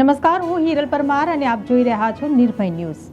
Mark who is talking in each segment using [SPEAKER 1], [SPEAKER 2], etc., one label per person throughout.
[SPEAKER 1] નમસ્કાર, હું હિરલ પરમાર અને આપ જોઈ રહ્યા છો નિર્ભય ન્યૂઝ.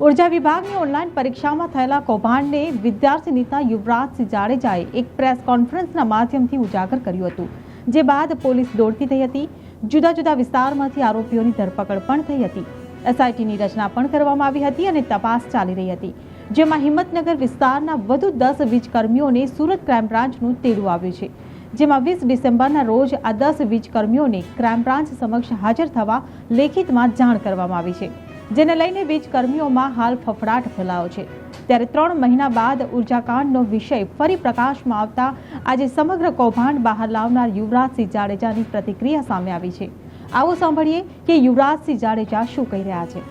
[SPEAKER 1] ઊર્જા વિભાગની ઓનલાઈન પરીક્ષામાં થયેલા કૌભાંડને વિદ્યાર્થી નેતા યુવરાજસિંહ જાડેજાએ એક પ્રેસ કોન્ફરન્સના માધ્યમથી ઉજાગર કર્યું હતું, જે બાદ પોલીસ દોડતી થઈ હતી. જુદા જુદા વિસ્તારમાંથી આરોપીઓની ધરપકડ પણ થઈ હતી. એસઆઈટીની રચના પણ કરવામાં આવી હતી અને તપાસ ચાલી રહી હતી, જેમાં હિંમતનગર વિસ્તારના વધુ દસ વીજકર્મીઓને સુરત ક્રાઇમ બ્રાન્ચનું તેડું આવ્યું છે. જેમાં વીસ ડિસેમ્બરના રોજ આ દસ વીજકર્મીઓને ક્રાઇમ બ્રાન્ચ સમક્ષ હાજર થવા લેખિતમાં જાણ કરવામાં આવી છે, જેને લઈને વીજકર્મીઓમાં હાલ ફફડાટ ફેલાયો છે. ત્યારે ત્રણ મહિના બાદ ઉર્જાકાંડનો વિષય ફરી પ્રકાશમાં આવતા આજે સમગ્ર કૌભાંડ બહાર લાવનાર યુવરાજસિંહ જાડેજાની પ્રતિક્રિયા સામે આવી છે. આવો સાંભળીએ કે યુવરાજસિંહ જાડેજા શું કહી રહ્યા છે.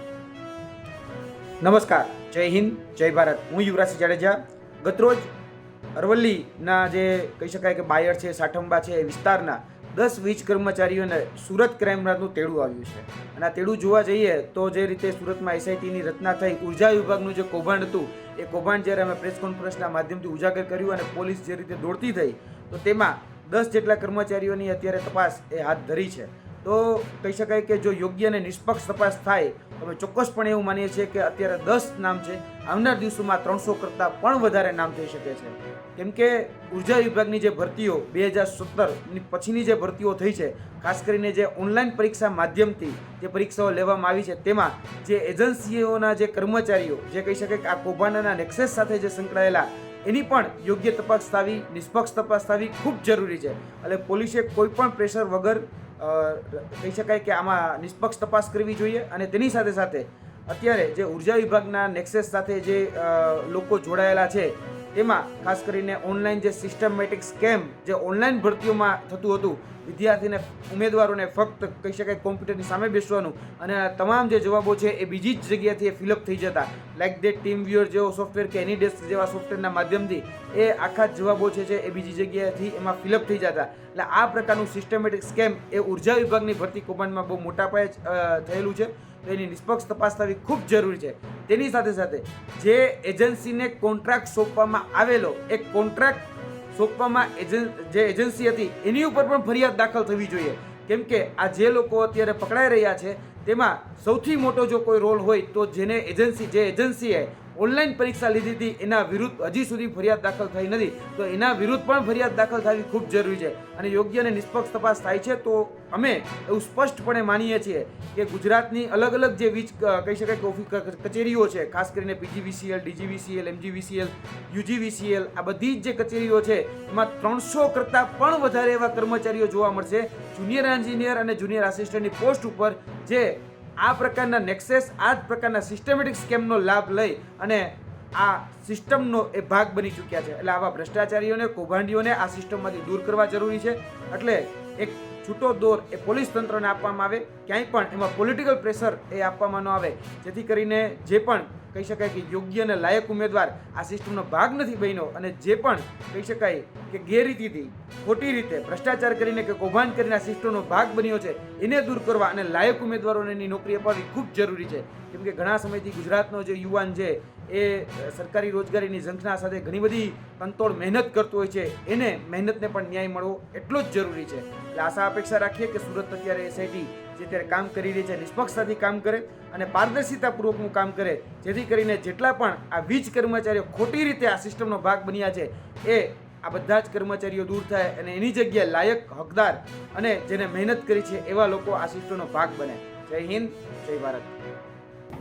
[SPEAKER 2] નમસ્કાર, જય હિન્દ, જય ભારત. હું યુવરાજસિંહ જાડેજા. ગતરોજ અરવલ્લીના જે કહી શકાય કે બાયર છે, સાઠંબા છે વિસ્તારના દસ વીજ કર્મચારીઓને સુરત ક્રાઇમ બ્રાન્ચનું તેડું આવ્યું છે. અને આ તેડું જોવા જઈએ તો જે રીતે સુરતમાં એસઆઈટીની રચના થઈ, ઊર્જા વિભાગનું જે કૌભાંડ હતું, એ કૌભાંડ જ્યારે અમે પ્રેસ કોન્ફરન્સના માધ્યમથી ઉજાગર કર્યું અને પોલીસ જે રીતે દોડતી થઈ, તો તેમાં દસ જેટલા કર્મચારીઓની અત્યારે તપાસ એ હાથ ધરી છે. તો કહી શકાય કે જો યોગ્ય અને નિષ્પક્ષ તપાસ થાય, તો અમે ચોક્કસપણે એવું માનીએ છીએ કે અત્યારે દસ નામ છે. આવનાર દિવસોમાં ત્રણસો કરતાં પણ વધારે નામ થઈ શકે છે. કેમ કે ઊર્જા વિભાગની જે ભરતીઓ બે હજાર સત્તરની પછીની જે ભરતીઓ થઈ છે, ખાસ કરીને જે ઓનલાઈન પરીક્ષા માધ્યમથી જે પરીક્ષાઓ લેવામાં આવી છે, તેમાં જે એજન્સીઓના જે કર્મચારીઓ, જે કહી શકાય કે આ કૌભાંડના નેક્સેસ સાથે જે સંકળાયેલા, એની પણ યોગ્ય તપાસ થવી, નિષ્પક્ષ તપાસ થવી ખૂબ જરૂરી છે. એટલે પોલીસે કોઈ પણ પ્રેશર વગર કહી શકાય કે આમાં નિષ્પક્ષ તપાસ કરવી જોઈએ અને તેની સાથે સાથે અત્યારે જે ઊર્જા વિભાગના નેક્સેસ સાથે જે લોકો જોડાયેલા છે તેમાં ખાસ કરીને ઓનલાઈન જે સિસ્ટમેટિક સ્કેમ જે ઓનલાઈન ભરતીઓમાં થતું હતું, વિદ્યાર્થીને, ઉમેદવારોને ફક્ત કહી શકાય કોમ્પ્યુટરની સામે બેસવાનું અને તમામ જે જવાબો છે એ બીજી જ જગ્યાથી એ ફિલઅપ થઈ જતા. લાઈક દેટ ટીમ વ્યુઅર જેવો સોફ્ટવેર કે એની ડેસ્ક જેવા સોફ્ટવેરના માધ્યમથી એ આખા જ જવાબો છે જે એ બીજી જગ્યાએથી એમાં ફિલઅપ થઈ જતા. એટલે આ પ્રકારનું સિસ્ટમેટિક સ્કેમ એ ઊર્જા વિભાગની ભરતી કૌભાંડમાં બહુ મોટા પાયે થયેલું છે. તો એની નિષ્પક્ષ તપાસ થવી ખૂબ જરૂરી છે. તેની સાથે સાથે જે એજન્સીને કોન્ટ્રાક્ટ સોંપવામાં આવેલો એ કોન્ટ્રાક્ટ સોંપવામાં એજન, જે એજન્સી હતી, એની ઉપર પણ ફરિયાદ દાખલ થવી જોઈએ. કેમ કે આ જે લોકો અત્યારે પકડાઈ રહ્યા છે, તેમાં સૌથી મોટો જો કોઈ રોલ હોય, તો જેને એજન્સી, જે એજન્સીએ ઓનલાઈન પરીક્ષા લીધી હતી, એના વિરુદ્ધ હજી સુધી ફરિયાદ દાખલ થઈ નથી. તો એના વિરુદ્ધ પણ ફરિયાદ દાખલ થવી ખૂબ જરૂરી છે અને યોગ્ય અને નિષ્પક્ષ તપાસ થાય છે તો અમે એવું સ્પષ્ટપણે માનીએ છીએ કે ગુજરાતની અલગ અલગ જે વીજ કહી શકાય કે ઓફિસ કચેરીઓ છે, ખાસ કરીને પીજીવીસીએલ, ડીજીવીસીએલ, એમજીવીસીએલ, યુજીવીસીએલ, આ બધી જ જે કચેરીઓ છે, એમાં ત્રણસો કરતાં પણ વધારે એવા કર્મચારીઓ જોવા મળશે. જુનિયર એન્જિનિયર અને જુનિયર આસિસ્ટન્ટની પોસ્ટ ઉપર જે આ પ્રકારના નેક્સેસ આ જ પ્રકારના સિસ્ટમેટિક સ્કેમનો લાભ લઈ અને આ સિસ્ટમનો એ ભાગ બની ચૂક્યા છે. એટલે આવા ભ્રષ્ટાચારીઓને, કૌભાંડીઓને આ સિસ્ટમમાંથી દૂર કરવા જરૂરી છે. એટલે એક છૂટો દોર એ પોલીસ તંત્રને આપવામાં આવે, ક્યાંય પણ એમાં પોલિટિકલ પ્રેશર એ આપવામાં ન આવે. જેથી કરીને જે પણ કહી શકાય કે યોગ્ય અને લાયક ઉમેદવાર આ સિસ્ટમનો ભાગ નથી બન્યો અને જે પણ કહી શકાય કે ગેરરીતિથી, ખોટી રીતે ભ્રષ્ટાચાર કરીને કે કૌભાંડ કરીને આ સિસ્ટમનો ભાગ બન્યો છે, એને દૂર કરવા અને લાયક ઉમેદવારોને એની નોકરી અપાવવી ખૂબ જરૂરી છે. કેમ કે ઘણા સમયથી ગુજરાતનો જે યુવાન છે એ સરકારી રોજગારીની ઝંખના સાથે ઘણી બધી તંતોડ મહેનત કરતો હોય છે. એને મહેનતને પણ ન્યાય મળવો એટલો જ જરૂરી છે. એટલે આશા, અપેક્ષા રાખીએ કે સુરત અત્યારે એસઆઈટી જે અત્યારે કામ કરી રહી છે, નિષ્પક્ષતાથી કામ કરે અને પારદર્શિતાપૂર્વકનું કામ કરે, જેથી કરીને જેટલા પણ આ વીજ કર્મચારીઓ ખોટી રીતે આ સિસ્ટમનો ભાગ બન્યા છે, એ આ બધા જ કર્મચારીઓ દૂર થાય અને એની જગ્યાએ લાયક હકદાર અને જેને મહેનત કરી છે એવા લોકો આ સિસ્ટમનો ભાગ બને. જય હિન્દ, જય ભારત.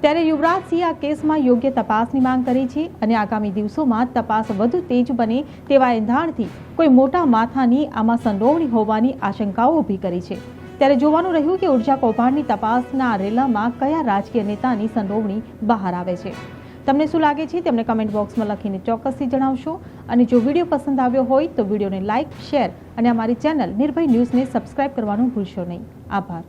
[SPEAKER 1] ત્યારે યુવરાજસિંહે આ કેસમાં યોગ્ય તપાસની માંગ કરી છે અને આગામી દિવસોમાં તપાસ વધુ તેજ બને તેવા એંધાણથી કોઈ મોટા માથાની આમાં સંડોવણી હોવાની આશંકાઓ ઊભી કરી છે. ત્યારે જોવાનું રહ્યું કે ઊર્જા કૌભાંડની તપાસના રેલામાં કયા રાજકીય નેતાની સંડોવણી બહાર આવે છે. તમને શું લાગે છે તેમને કમેન્ટ બોક્સમાં લખીને ચોક્કસથી જણાવશો. અને જો વીડિયો પસંદ આવ્યો હોય તો વિડીયોને લાઇક શેર અને અમારી ચેનલ નિર્ભય ન્યૂઝને સબસ્ક્રાઇબ કરવાનું ભૂલશો નહીં. આભાર.